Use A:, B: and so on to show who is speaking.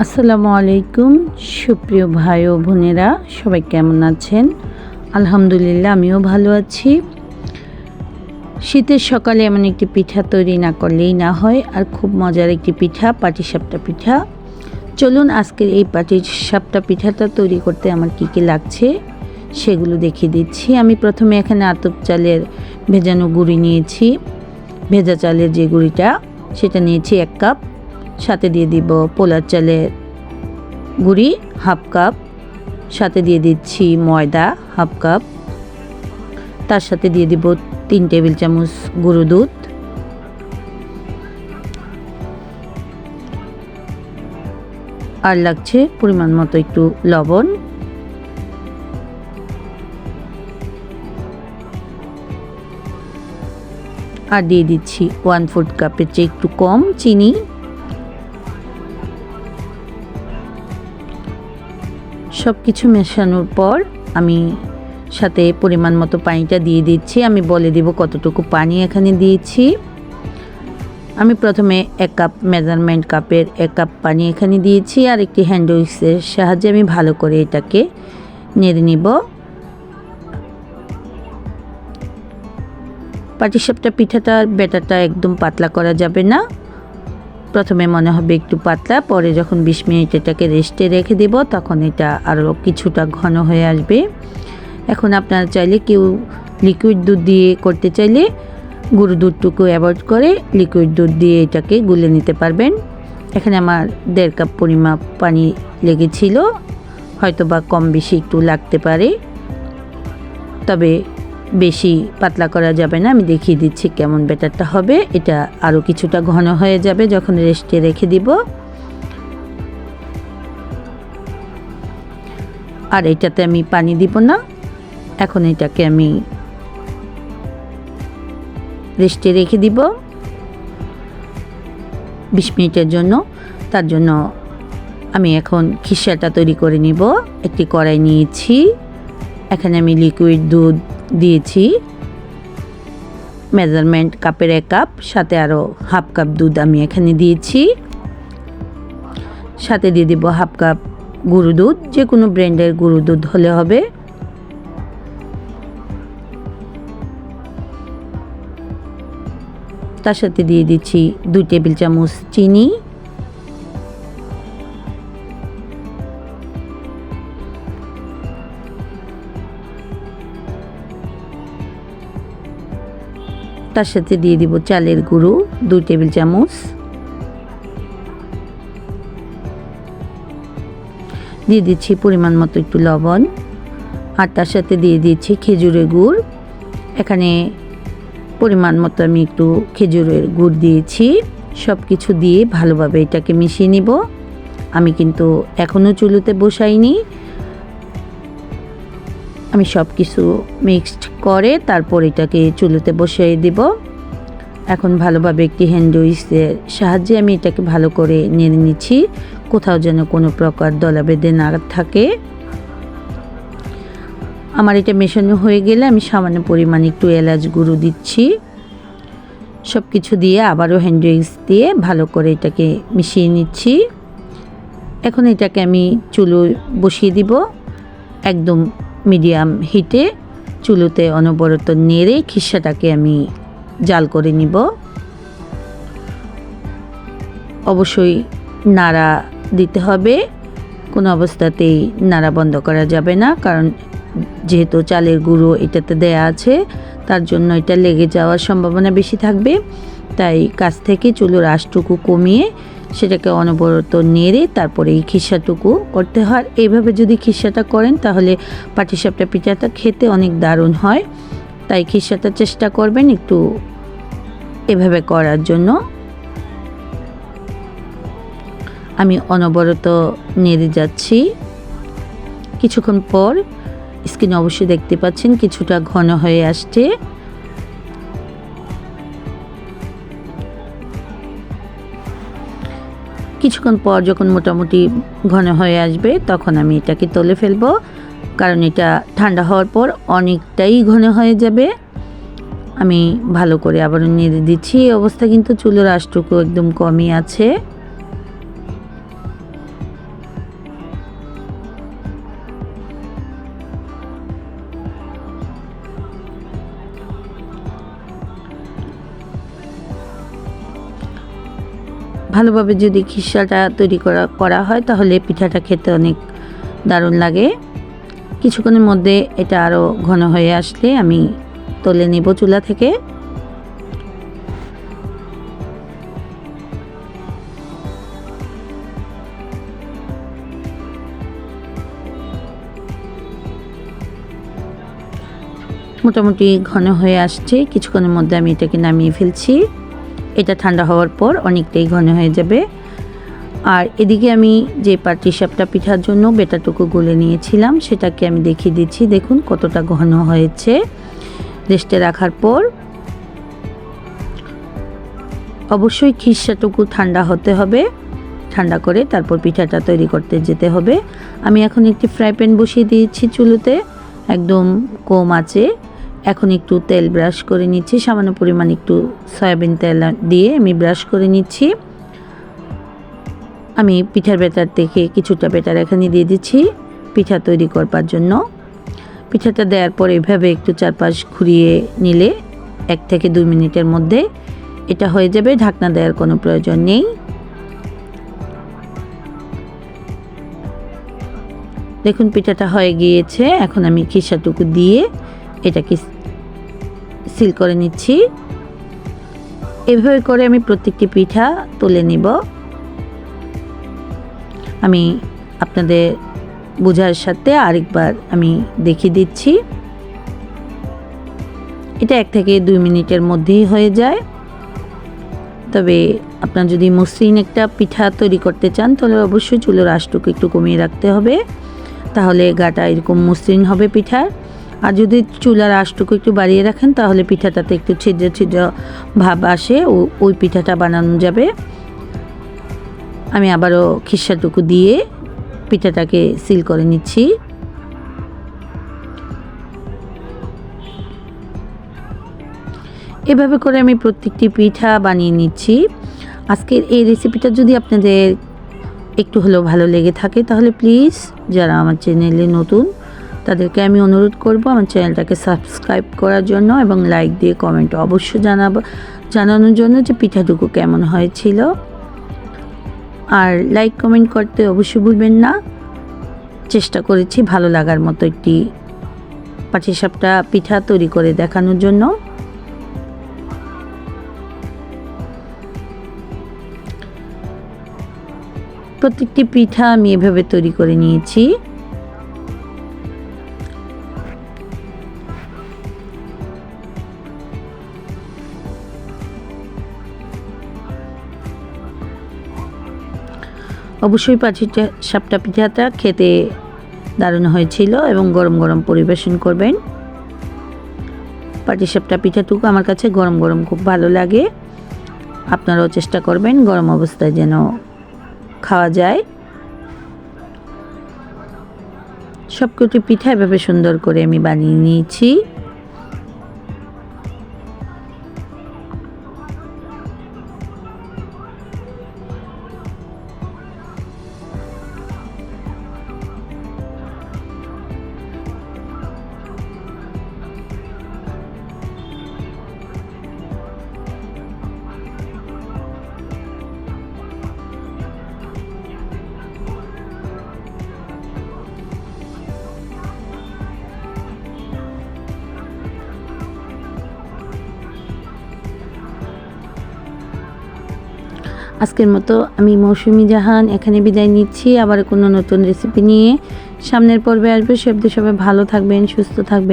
A: আসসালামু আলাইকুম, সুপ্রিয় ভাই ও বোনেরা, সবাই কেমন আছেন? আলহামদুলিল্লাহ, আমিও ভালো আছি। শীতের সকালে এমন একটি পিঠা তৈরি না করলেই না হয়, আর খুব মজার একটি পিঠা পাটিসাপটা পিঠা। চলুন আজকের এই পাটিসাপটা পিঠাটা তৈরি করতে আমার কী কী লাগছে, সেগুলো দেখিয়ে দিচ্ছি। আমি প্রথমে এখানে আতপ চালের ভেজানো গুঁড়ি নিয়েছি। ভেজা চালের যে গুঁড়িটা, সেটা নিয়েছি এক কাপ। সাথে দিয়ে দিব পোলার চালের গুঁড়ি, হাফ কাপ। সাথে দিয়ে দিচ্ছি ময়দা, হাফ কাপ। তার সাথে দিয়ে দিব তিন টেবিল চামচ গুঁড়ো দুধ। আর লাগছে পরিমাণ মতো একটু লবণ। আর দিয়ে দিচ্ছি ওয়ান ফোর্থ কাপের চেয়ে একটু কম চিনি। সব কিছু মেশানোর পর আমি সাথে পরিমাণ মতো পানিটা দিয়ে দিচ্ছি। আমি বলে দেব কতটুকু পানি এখানে দিয়েছি। আমি প্রথমে এক কাপ মেজারমেন্ট কাপের এক কাপ পানি এখানে দিয়েছি আর একটি হ্যান্ড উইক্সের সাহায্যে আমি ভালো করে এটাকে নেড়ে নিব। পাটিসাপটা পিঠাটার ব্যাটারটা একদম পাতলা করা যাবে না। প্রথমে মনে হবে একটু পাতলা, পরে যখন বিশ মিনিট এটাকে রেস্টে রেখে দেব, তখন এটা আরও কিছুটা ঘন হয়ে আসবে। এখন আপনারা চাইলে কেউ লিকুইড দুধ দিয়ে করতে চাইলে গুঁড়ো দুধটুকু অ্যাভয়েড করে লিকুইড দুধ দিয়ে এটাকে গুলে নিতে পারবেন। এখানে আমার দেড় কাপ পরিমাপ পানি লেগেছিল হয়তো বা কম বেশি একটু লাগতে পারে। তবে বেশি পাতলা করা যাবে না। আমি দেখিয়ে দিচ্ছি কেমন ব্যাটারটা হবে। এটা আরও কিছুটা ঘন হয়ে যাবে যখন রেস্টে রেখে দিব। আর এটাতে আমি পানি দিব না। এখন এটাকে আমি রেস্টে রেখে দিব। বিশ মিনিটের জন্য। তার জন্য আমি এখন খিসাটা তৈরি করে নিব। একটি কড়াই নিয়েছি। এখানে আমি লিকুইড দুধ দিয়েছি। মেজারমেন্ট কাপের এক কাপ সাথে আরও হাফ কাপ দুধ আমি এখানে দিয়েছি। সাথে দিয়ে দিব হাফ কাপ গুঁড়ো দুধ যে কোনো ব্র্যান্ডের গুঁড়ো দুধ হলে হবে। তার সাথে দিয়ে দিচ্ছি দুই টেবিল চামচ চিনি। তার সাথে দিয়ে দিব চালের গুঁড়ো, দুই টেবিল চামচ। দিয়ে দিচ্ছি পরিমাণ মতো একটু লবণ, আর তার সাথে দিয়ে দিচ্ছি খেজুরের গুড়। এখানে পরিমাণ মতো আমি একটু খেজুরের গুড় দিয়েছি। সব কিছু দিয়ে ভালোভাবে এটাকে মিশিয়ে নিব। আমি কিন্তু এখনও চুলোতে বসাইনি। আমি সব কিছু মিক্সড করে তারপর এটাকে চুলোতে বসিয়ে দিব। এখন ভালোভাবে একটি হ্যান্ড উইক্সের সাহায্যে আমি এটাকে ভালো করে নেড়ে নিচ্ছি। কোথাও যেন কোনো প্রকার দলা বেঁধে না থাকে। আমার এটা মেশানো হয়ে গেলে আমি সামান্য পরিমাণে একটু এলাচ গুঁড়ো দিচ্ছি। সব কিছু দিয়ে আবারও হ্যান্ড উইক্স দিয়ে ভালো করে এটাকে মিশিয়ে নিচ্ছি। এখন এটাকে আমি চুলো বসিয়ে দিব। একদম মিডিয়াম হিটে চুলোতে অনবরত নেড়ে খিসাটাকে আমি জাল করে নিব। অবশ্যই নাড়া দিতে হবে। কোনো অবস্থাতেই নাড়া বন্ধ করা যাবে না, কারণ যেহেতু চালের গুঁড়ো এটাতে দেয়া আছে, তার জন্য এটা লেগে যাওয়ার সম্ভাবনা বেশি থাকবে। তাই কাছ থেকে চুলোর আশটুকু কমিয়ে সেটাকে অনবরত নেড়ে তারপরে এই খিসাটুকু করতে হয়। এইভাবে যদি খিসাটা করেন, তাহলে পাটিসাপটা পিঠাটা খেতে অনেক দারুণ হয়। তাই খিসাটা চেষ্টা করবেন একটু এভাবে করার জন্য। আমি অনবরত নেড়ে যাচ্ছি। কিছুক্ষণ পর স্কিন অবশ্যই দেখতে পাচ্ছেন কিছুটা ঘন হয়ে আসছে। কিছুক্ষণ পর যখন মোটামুটি ঘন হয়ে আসবে, তখন আমি এটাকে তুলে ফেলব। কারণ এটা ঠান্ডা হওয়ার পর অনেকটাই ঘন হয়ে যাবে। আমি ভালো করে আবার নেড়ে দিচ্ছি। এই অবস্থা কিন্তু চুলের আশটুকু একদম কমই আছে। ভালোভাবে যদি খিসাটা তৈরি করা করা হয়, তাহলে পিঠাটা খেতে অনেক দারুণ লাগে। কিছুক্ষণের মধ্যে এটা আরও ঘন হয়ে আসলে আমি তুলে নেব চুলা থেকে। মোটামুটি ঘন হয়ে আসছে। কিছুক্ষণের মধ্যে আমি এটাকে নামিয়ে ফেলছি। এটা ঠান্ডা হওয়ার পর অনেকটাই ঘন হয়ে যাবে। আর এদিকে আমি যে পাটিসাপটা পিঠার জন্য বেটাটুকু গুলে নিয়েছিলাম, সেটাকে আমি দেখিয়ে দিচ্ছি। দেখুন কতটা ঘন হয়েছে। রেস্টে রাখার পর অবশ্যই খিসাটুকু ঠান্ডা হতে হবে। ঠান্ডা করে তারপর পিঠাটা তৈরি করতে যেতে হবে। আমি এখন একটি ফ্রাই প্যান বসিয়ে দিয়েছি চুলোতে। একদম কম আছে। এখন একটু তেল ব্রাশ করে নিচ্ছি, সামান্য পরিমাণ একটু সয়াবিন তেল দিয়ে আমি ব্রাশ করে নিচ্ছি। আমি পিঠার বেটার থেকে কিছুটা বেটার এখানে দিয়ে দিচ্ছি, পিঠা তৈরি করবার জন্য। পিঠাটা দেওয়ার পর এভাবে একটু চারপাশ ঘুরিয়ে নিলে এক থেকে দুই মিনিটের মধ্যে এটা হয়ে যাবে, ঢাকনা দেওয়ার কোনো প্রয়োজন নেই। দেখুন পিঠাটা হয়ে গিয়েছে, এখন আমি খিসাটুকু দিয়ে এটাকে সিল করে নিচ্ছি। এভাবে করে আমি প্রত্যেকটি পিঠা তুলে নিব। আমি আপনাদের বোঝার সাথে আরেকবার আমি দেখিয়ে দিচ্ছি। এটা এক থেকে দুই মিনিটের মধ্যেই হয়ে যায়। তবে আপনার যদি মসৃণ একটা পিঠা তৈরি করতে চান, তাহলে অবশ্যই চুলোর আঁশটুকু একটু কমিয়ে রাখতে হবে। তাহলে গাটা এরকম মসৃণ হবে পিঠার। আর যদি চুলার আঁশটুকু একটু বাড়িয়ে রাখেন, তাহলে পিঠাটাতে একটু ছিদ্র ছিদ্র ভাব আসে, ও, ওই পিঠাটা বানানো যাবে। আমি আবারও খিসাটুকু দিয়ে পিঠাটাকে সিল করে নিচ্ছি। এভাবে করে আমি প্রত্যেকটি পিঠা বানিয়ে নিচ্ছি। আজকের এই রেসিপিটা যদি আপনাদের একটু হলেও ভালো লেগে থাকে, তাহলে প্লিজ যারা আমার চ্যানেলে নতুন তাদেরকে আমি অনুরোধ করব আমার চ্যানেলটাকে সাবস্ক্রাইব করার জন্য এবং লাইক দিয়ে কমেন্ট অবশ্যই জানাব, জানানোর জন্য যে পিঠাটুকু কেমন হয়েছিল। আর লাইক, কমেন্ট করতে অবশ্যই ভুলবেন না। চেষ্টা করেছি ভালো লাগার মতো একটি পাটিসাপটা পিঠা তৈরি করে দেখানোর জন্য। প্রত্যেকটি পিঠা আমি এভাবে তৈরি করে নিয়েছি। অবশ্যই পাটিটা সাপটা পিঠাটা খেতে দারুণ হয়েছিল এবং গরম গরম পরিবেশন করবেন। পাটিসাপটা পিঠাটুকু আমার কাছে গরম গরম খুব ভালো লাগে। আপনারাও চেষ্টা করবেন গরম অবস্থায় যেন খাওয়া যায়। সবকটি পিঠা এভাবে সুন্দর করে আমি বানিয়ে নিয়েছি। আজকের মতো আমি মৌসুমি জাহান এখানে বিদায় নিচ্ছি। আবার কোনো নতুন রেসিপি নিয়ে সামনের পর্বে আসবে। সবদি সবাই ভালো থাকবেন, সুস্থ থাকবেন।